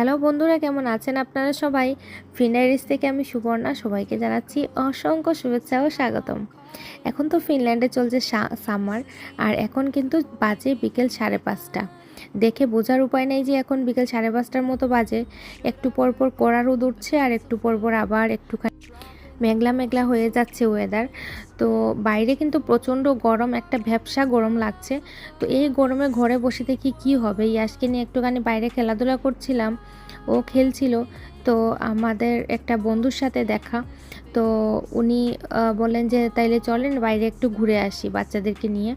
Hello বন্ধুরা, কেমন আছেন আপনারা সবাই? ফিনল্যান্ডস থেকে আমি সুবর্ণা সবাইকে জানাচ্ছি অসংখ্য শুভেচ্ছা ও স্বাগতম। এখন তো ফিনল্যান্ডে চলছে সামার আর এখন কিন্তু বাজে বিকেল সাড়ে পাঁচটা। দেখে বোঝার উপায় নেই যে এখন বিকেল সাড়ে পাঁচটার মতো বাজে। একটু পর পর কড়া রোদ উঠছে আর একটু পর পর আবার একটুখানি মেঘলা মেঘলা হয়ে যাচ্ছে ওয়েদার তো বাইরে কিন্তু প্রচণ্ড গরম, একটা ভ্যাবসা গরম লাগছে। তো এই গরমে ঘরে বসে দেখি কি হবে। ইয়াসকে নিয়ে একটুখানি বাইরে খেলাধুলা করছিলাম। ও খেলছিল। তো আমাদের একটা বন্ধুর সাথে দেখা। তো উনি বলেন যে, তাইলে চলেন বাইরে একটু ঘুরে আসি বাচ্চাদেরকে নিয়ে।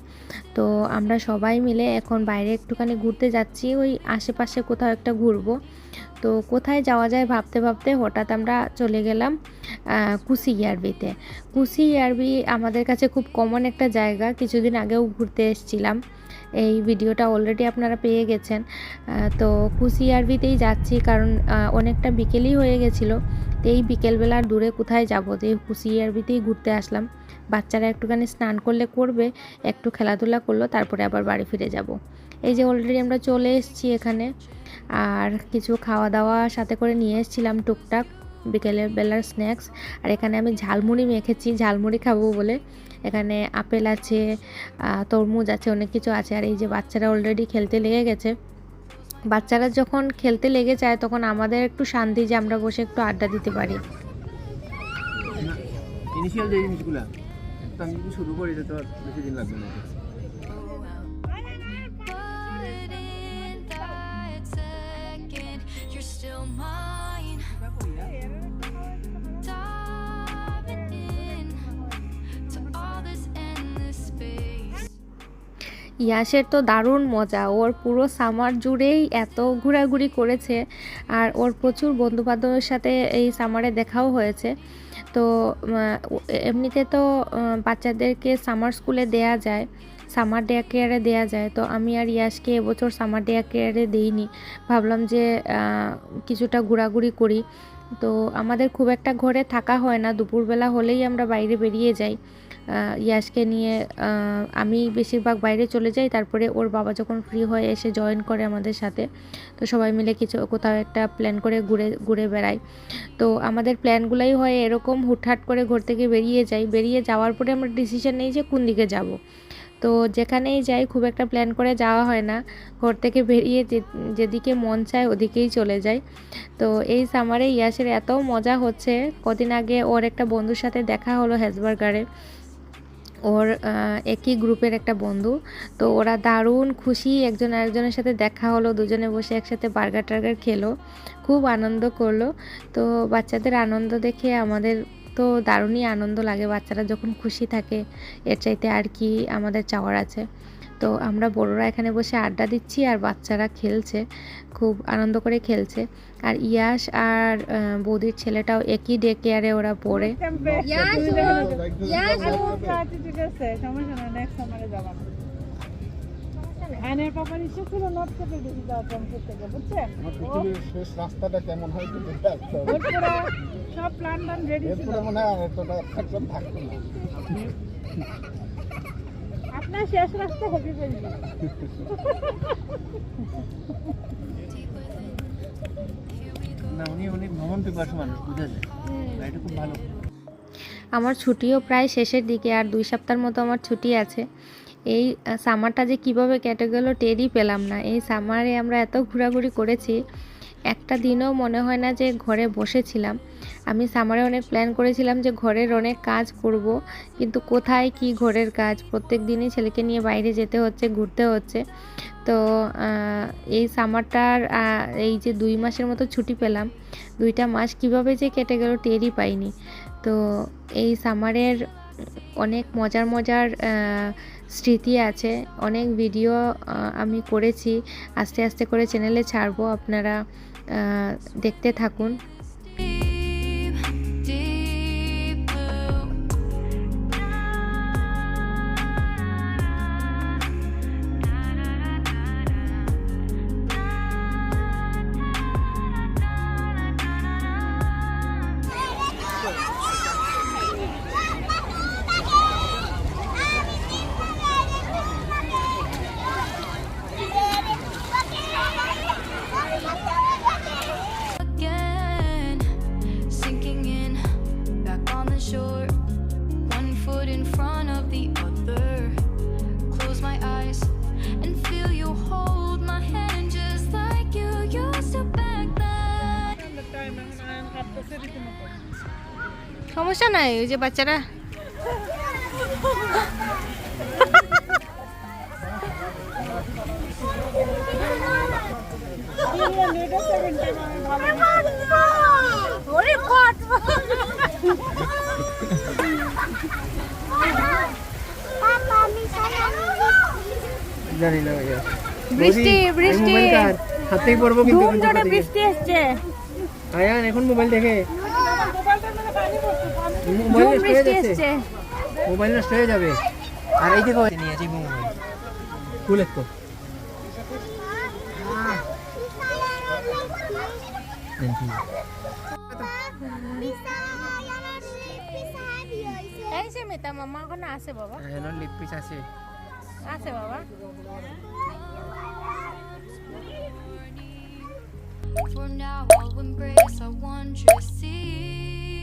তো আমরা সবাই মিলে এখন বাইরে একটুখানি ঘুরতে যাচ্ছি, ওই আশেপাশে কোথাও একটা ঘুরবো। তো কোথায় যাওয়া যায় ভাবতে ভাবতে হঠাৎ আমরা চলে গেলাম কুসি ইয়ারবিতে। কুসি ইয়ারবি আমাদের কাছে খুব কমন একটা জায়গা। কিছুদিন আগেও ঘুরতে এসেছিলাম। এই ভিডিওটা অলরেডি আপনারা পেয়ে গেছেন। তো কুসি ইয়ারবিতেই যাচ্ছি কারণ অনেকটা বিকেলই হয়ে গেছিল। তো এই বিকেলবেলা দূরে কোথায় যাব? তো এই কুসি ইয়ারবিতেই ঘুরতে আসলাম। বাচ্চারা একটুখানি স্নান করলে করবে, একটু খেলাধুলা করল, তারপরে আবার বাড়ি ফিরে যাব। এই যে অলরেডি আমরা চলে এসেছি এখানে। আর কিছু খাওয়া দাওয়া সাথে করে নিয়ে এসেছিলাম টুকটাক। বিকেলের বেলার স্ন্যাক্স আর এখানে আমি ঝালমুড়ি মেখেছি ঝালমুড়ি খাব বলে। এখানে আপেল আছে তরমুজ আছে অনেক কিছু আছে। আর এই যে বাচ্চারা অলরেডি খেলতে লেগে গেছে। বাচ্চারা যখন খেলতে লেগে যায় তখন আমাদের একটু শান্তি যে আমরা বসে একটু আড্ডা দিতে পারি। ইনিশিয়াল যে জিনিসগুলো আমি যদি শুরু করি তো বেশি দিন লাগবে না। Still mine. ইয়াসের তো দারুণ মজা। ওর পুরো সামার জুড়েই এত ঘোরাঘুরি করেছে আর ওর প্রচুর বন্ধুবান্ধবের সাথে এই সামারে দেখাও হয়েছে। তো এমনিতে তো বাচ্চাদেরকে সামার স্কুলে দেয়া যায়। সামার ডে কেয়ারে দেওয়া যায়। তো আমি আর ইয়াসকে এবছর সামার ডে কেয়ারে দিইনি। ভাবলাম যে কিছুটা ঘোরাঘুরি করি। তো আমাদের খুব একটা ঘরে থাকা হয় না। দুপুরবেলা হলেই আমরা বাইরে বেরিয়ে যাই। ইয়াসকে নিয়ে আমি বেশিরভাগ বাইরে চলে যাই। তারপরে ওর বাবা যখন ফ্রি হয়ে, এসে জয়েন করে আমাদের সাথে। তো সবাই মিলে কিছু, কোথাও একটা প্ল্যান করে ঘুরে ঘুরে বেড়াই। তো আমাদের প্ল্যানগুলোই হয় এরকম হুটহাট করে ঘর থেকে বেরিয়ে যাই। বেরিয়ে যাওয়ার পরে আমরা ডিসিশন নেই যে কোন দিকে যাব। তো যেখানেই যাই খুব একটা প্ল্যান করে যাওয়া হয় না। ঘর থেকে বেরিয়ে যেদিকে মন চায় ওদিকেই চলে যায় তো এই সামারে ইয়াসের এত মজা হচ্ছে। কদিন আগে ওর একটা বন্ধুর সাথে দেখা হলো হ্যাজবার্গারে ওর একই গ্রুপের একটা বন্ধু। তো ওরা দারুণ খুশি একজন আরেকজনের সাথে দেখা হলো, দুজনে বসে একসাথে বার্গার টার্গার খেলো। খুব আনন্দ করল। তো বাচ্চাদের আনন্দ দেখে আমাদের তো দারুণই আনন্দ লাগে। বাচ্চারা যখন খুশি থাকে এর চাইতে আর কি আমাদের চাওয়ার আছে। তো আমরা বড়রা এখানে বসে আড্ডা দিচ্ছি আর বাচ্চারা খেলছে খুব আনন্দ করে খেলছে। আর ইয়াস আর বৌদির ছেলেটাও একই ডে কেয়ারে ওরা পড়ে। থেকে বুঝছেন শেষ রাস্তাটা কেমন হয় সব প্ল্যান টান রেডি ছিল। মনে হয় এতটা একদম থাকতো না। আপনার শেষ রাস্তা হবে বলবি না উনি অনেক ভ্রমণ পিপাসু মানুষ বুঝা যায় এটা খুব ভালো। আমার ছুটিও প্রায় শেষের দিকে আর দুই সপ্তাহের মতো আমার ছুটি আছে। এই সামারটা যে কীভাবে কেটে গেল টেরই পেলাম না। এই সামারে আমরা এত ঘোরাঘুরি করেছি, একটা দিনও মনে হয় না যে ঘরে বসেছিলাম। আমি সামারে অনেক প্ল্যান করেছিলাম যে ঘরের অনেক কাজ করব, কিন্তু কোথায় কি ঘরের কাজ? প্রত্যেক দিনই ছেলেকে নিয়ে বাইরে যেতে হচ্ছে, ঘুরতে হচ্ছে। তো এই সামারটার এই যে দুই মাসের মতো ছুটি পেলাম, দুইটা মাস কীভাবে যে কেটে গেল টেরই পাইনি। তো, এই সামারের অনেক মজার মজার স্মৃতি আছে। অনেক ভিডিও আমি করেছি। আস্তে আস্তে করে চ্যানেলে ছাড়বো আপনারা দেখতে থাকুন। in front of the other. Close my eyes and feel you hold my hand just like you used to back then. Time এখন আয়ন কাঁদতেছে রীতিমতো সমস্যা নাই ওই যে বাচ্চারা ফিনল্যান্ড এটা সেকেন্ড টাইম আমি ভালো জানি না ভাইয়া। বৃষ্টি, বৃষ্টি। হাতেই পড়ব কিন্তু। বৃষ্টি এসছে। আয়ান এখন মোবাইল দেখে। মানে মোবাইল নষ্ট হয়ে যাচ্ছে। মোবাইল নষ্ট হয়ে যাবে। আর এই দেখো নিয়েছি মোবাইল। ফুল একটু এই যে মেতা মামা ওখানে আছে বাবা। আয়ানোর লিপ পিস আছে। আছে বাবা For now, I'll embrace our wondrous sea.